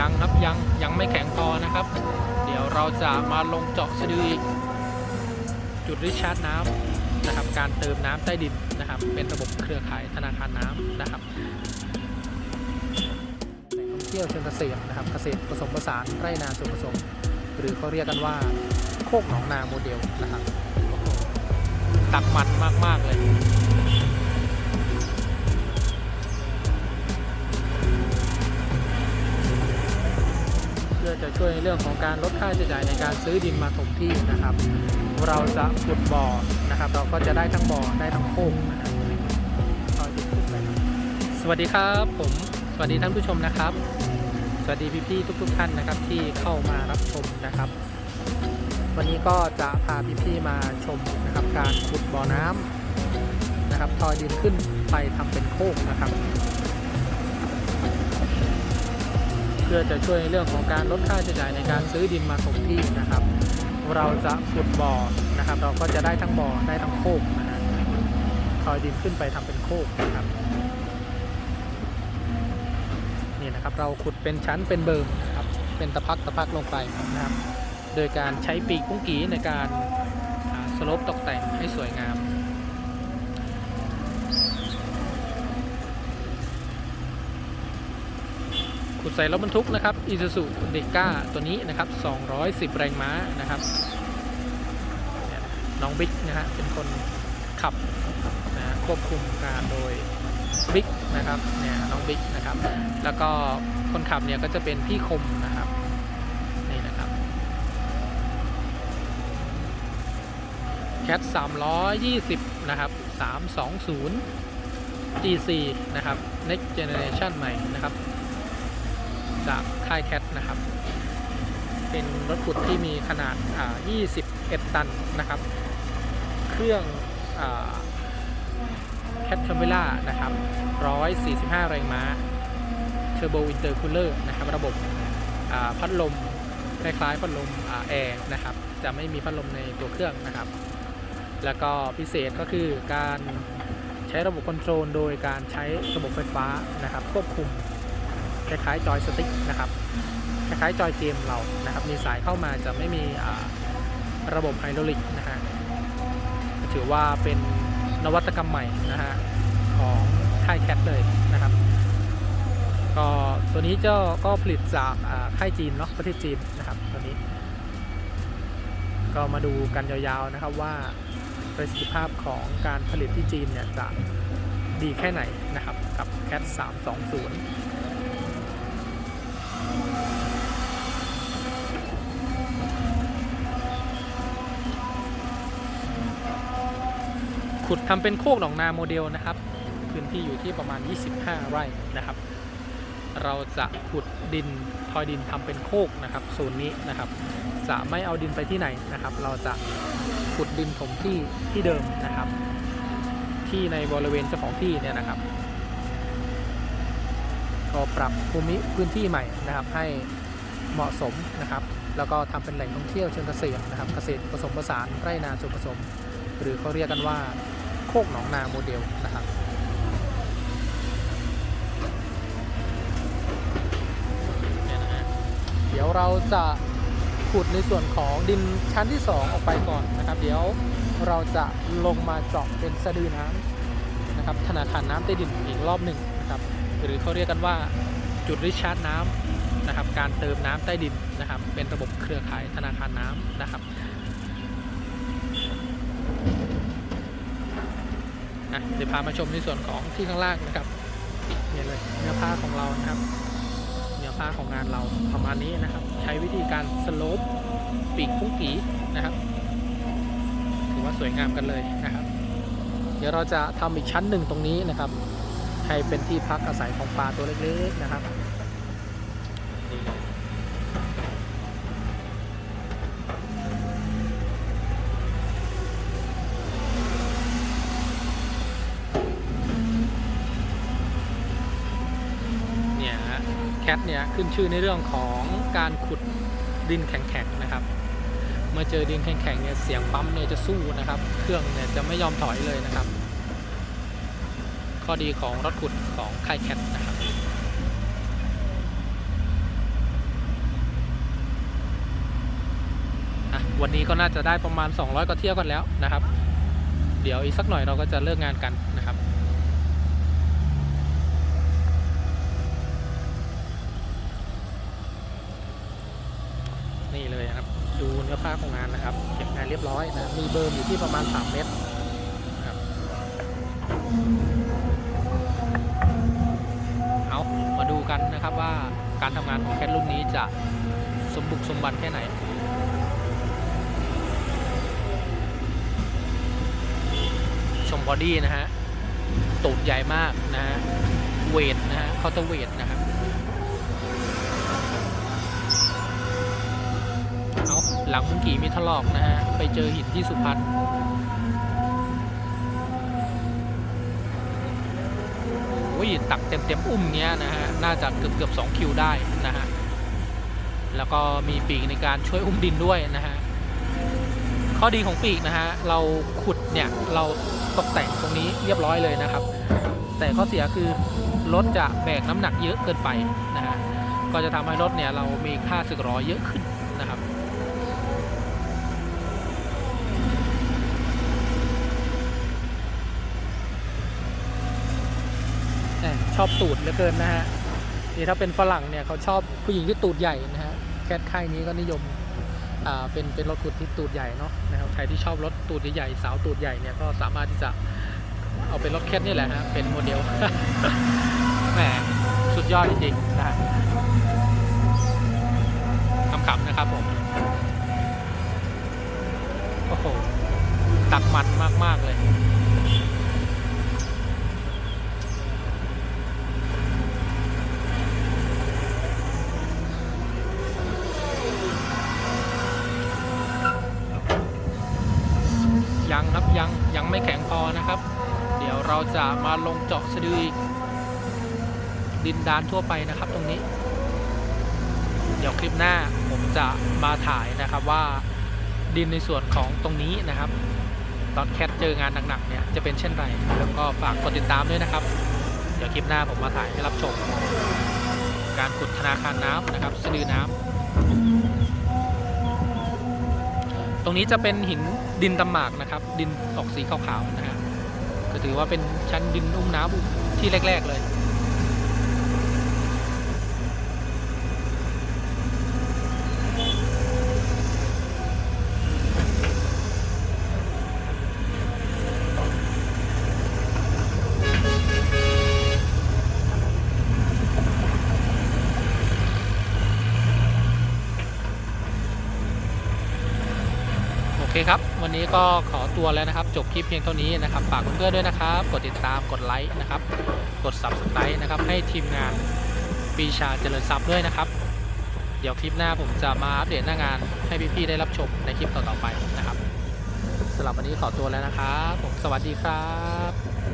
ยังครับยังยังไม่แข็งพอนะครับ เดี๋ยวเราจะมาลงเจาะสะดืออีกจุดริชาร์จน้ำนะครับ การเติมน้ำใต้ดินนะครับ เป็นระบบเครือข่ายธนาคารน้ำนะครับแหล่งท่องเที่ยวเชิงเกษตรนะครับ เกษตรผสมผสานไร่นาส่วนผสม หรือเขาเรียกกันว่าโคกหนองนาโมเดลนะครับโอ้โหตักมันมากๆเลย พื่อจะช่วยในเรื่องของการลดค่าใช้จ่ายในการซื้อดินมาถมที่นะครับ เราจะขุดบ่อนะครับ เราก็จะได้ทั้งบ่อได้ทั้งโคกนะครับเอาดินขึ้นไปสวัสดีครับผมสวัสดีท่านผู้ชมนะครับ สวัสดีพี่ๆทุก ๆ ท่านนะครับที่เข้ามารับชมนะครับ วันนี้ก็จะพาพี่ๆมาชมนะครับ การขุดบ่อน้ำนะครับทอยดินขึ้นไปทำเป็นโคกนะครับ พื่อจะช่วยในเรื่องของการลดค่าใช้จ่ายในการซื้อดินมาถมที่นะครับ เราจะขุดบ่อนะครับ เราก็จะได้ทั้งบ่อได้ทั้งโคกนะฮะทอยดินขึ้นไปทำเป็นโคกนะครับนี่นะครับเราขุดเป็นชั้นเป็นเบิร์มนะครับเป็นตะพักตะพักลงไปนะครับ โดยการใช้ปีกปุ้งกีในการสลปตกแต่งให้สวยงาม ขุ ดใส่รถบรรทุกนะครับ Isuzu d e c a ตัวนี้นะครับ 210 แรงม้านะครับน้องบิ๊กนะฮะเป็นคนขับนะฮะควบคุมการโดยบิ๊กนะครับเนี่ยน้องบิ๊กนะครับ แล้วก็คนขับเนี่ยก็จะเป็นพี่คมนะครับนี่นะครับแคท320 นะครับ 320 G4 นะครับ Next Generation ใหม่นะครับ จากค่ายแคทนะครับ เป็นรถขุดที่มีขนาด 21 ตันนะครับ เครื่องแคทเทอร์เวล่านะครับ 145 แรงม้า เทอร์โบอินเตอร์คูลเลอร์นะครับ ระบบพัดลมคล้ายๆพัดลมแอร์นะครับ จะไม่มีพัดลมในตัวเครื่องนะครับ แล้วก็พิเศษก็คือการใช้ระบบคอนโทรลโดยการใช้ระบบไฟฟ้านะครับ ควบคุม คล้ายๆจอยสติ๊กนะครับคล้ายๆจอยเกมเรานะครับ มีสายเข้ามาจะไม่มีระบบไฮดรอลิกนะฮะถือว่าเป็นนวัตกรรมใหม่นะฮะของค่ายแคทเลยนะครับก็ตัวนี้เจ้าก็ผลิตจากค่ายจีนเนาะประเทศจีนนะครับตัวนี้ ก็มาดูกันยาวๆนะครับว่าประสิทธิภาพของการผลิตที่จีนเนี่ยจะดีแค่ไหนนะครับกับ CAT 320 ขุดทำเป็นโคกหนองนาโมเดลนะครับ พื้นที่อยู่ที่ประมาณ 25 ไร่นะครับ เราจะขุดดินทอยดินทำเป็นโคกนะครับโซนนี้นะครับ จะไม่เอาดินไปที่ไหนนะครับ เราจะขุดดินถมที่ที่เดิมนะครับ ที่ในบริเวณเจ้าของที่เนี่ยนะครับ ก็ปรับภูมิพื้นที่ใหม่นะครับ ให้เหมาะสมนะครับ แล้วก็ทำเป็นแหล่งท่องเที่ยวเชิงเกษตรนะครับ เกษตรผสมผสานไร่นาส่วนผสม หรือเขาเรียกกันว่าโคกหนองนาโมเดลนะครับเนี่ยนะฮะเดี๋ยวเราจะขุดในส่วนของดินชั้นที่ 2 ออกไปก่อนนะครับ เดี๋ยวเราจะลงมาเจาะเป็นสะดือน้ำนะครับธนาคารน้ำใต้ดินอีกรอบหนึ่งนะครับ หรือเขาเรียกกันว่าจุดริชาร์จน้ำนะครับ การเติมน้ำใต้ดินนะครับ เป็นระบบเครือข่ายธนาคารน้ำนะครับอะเดี๋ยวพามาชมในส่วนของที่ข้างล่างนะครับเนี่ยเลยเนื้อผ้าของเรานะครับเนื้อผ้าของงานเราประมาณนี้นะครับ ใช้วิธีการสโลปปีกพุ้งกีนะครับถือว่าสวยงามกันเลยนะครับ เดี๋ยวเราจะทำอีกชั้นหนึ่งตรงนี้นะครับ ให้เป็นที่พักอาศัยของปลาตัวเล็กๆนะครับเนี่ยแคทเนี่ยขึ้นชื่อในเรื่องของการขุดดินแข็งๆนะครับเมื่อเจอดินแข็งๆเนี่ยเสียงปั๊มเนี่ยจะสู้นะครับ เครื่องเนี่ยจะไม่ยอมถอยเลยนะครับ ข้อดีของรถขุดของค่ายแคทนะครับวันนี้ก็น่าจะได้ประมาณ 200กว่าเที่ยวกันแล้วนะครับ เดี๋ยวอีกสักหน่อยเราก็จะเลิกงานกันนะครับ นี่เลยครับ ดูเนื้อผ้าของงานนะครับ เก็บงานเรียบร้อยนะ มีเบอร์อยู่ที่ประมาณ 3 เมตรครับ นนะครับว่าการทำงานของแคทรุ่นนี้จะสมบุกสมบันแค่ไหนชมบอดี้นะฮะตูดใหญ่มากนะฮะเวทนะฮะเคาน์เตอร์เวทนะครับเอาหลังมุงกี่มีถลอกนะฮะไปเจอหินที่สุพรรณ อ้ยตักเต็มเต็มๆอุ้มเนี้ยนะฮะน่าจะเกือบเกือบสองคิวได้นะฮะแล้วก็มีปีกในการช่วยอุ้มดินด้วยนะฮะข้อดีของปีกนะฮะเราขุดเนี่ยเราตกแต่งตรงนี้เรียบร้อยเลยนะครับ แต่ข้อเสียคือรถจะแบกน้ำหนักเยอะเกินไปนะฮะก็จะทำให้รถเนี่ยเรามีค่าสึกล้อเยอะขึ้นนะครับ แหม่ช อบตูดเหลือเกินนะฮะนี่ถ้าเป็นฝรั่งเนี่ยเขาชอบผู้หญิงที่ตูดใหญ่นะฮะแคทค่ายนี้ก็นิยมอ่าเป็นเป็นรถขุดที่ตูดใหญ่เนาะนะครับใครที่ชอบรถตูดใหญ่สาวตูดใหญ่เนี่ยก็สามารถที่จะเอาเป็นรถแคทนี่แหละฮะเป็นโมเดลแหมสุดยอดจริงๆนะฮะขำๆนะครับผมโอ้โหตักมันมากๆเลย ยังครับยังยัง ไม่แข็งพอนะครับ เดี๋ยวเราจะมาลงเจาะสะดืออีกดินดานทั่วไปนะครับตรงนี้ เดี๋ยวคลิปหน้าผมจะมาถ่ายนะครับว่าดินในส่วนของตรงนี้นะครับตอนแคทเจองานหนักๆเนี่ยจะเป็นเช่นไรแล้วก็ฝากกดติดตามด้วยนะครับ เดี๋ยวคลิปหน้าผมมาถ่ายให้รับชม การขุดธนาคารน้ำนะครับสะดือน้ำ ตรงนี้จะเป็นหินดินตำหมากนะครับ ดินออกสีขาวๆนะฮะก็ถือว่าเป็นชั้นดินอุ้มน้ำที่แรก ๆ เลย ครับ วันนี้ก็ขอตัวแล้วนะครับ จบคลิปเพียงเท่านี้นะครับ ฝากเพื่อนๆด้วยนะครับ กดติดตาม กดไลค์นะครับ กด subscribe นะครับ ให้ทีมงานปีชาเจริญทรัพย์ด้วยนะครับ เดี๋ยวคลิปหน้าผมจะมาอัปเดตหน้างานให้พี่ๆได้รับชมในคลิปต่อๆไปนะครับสำหรับวันนี้ขอตัวแล้วนะครับผมสวัสดีครับ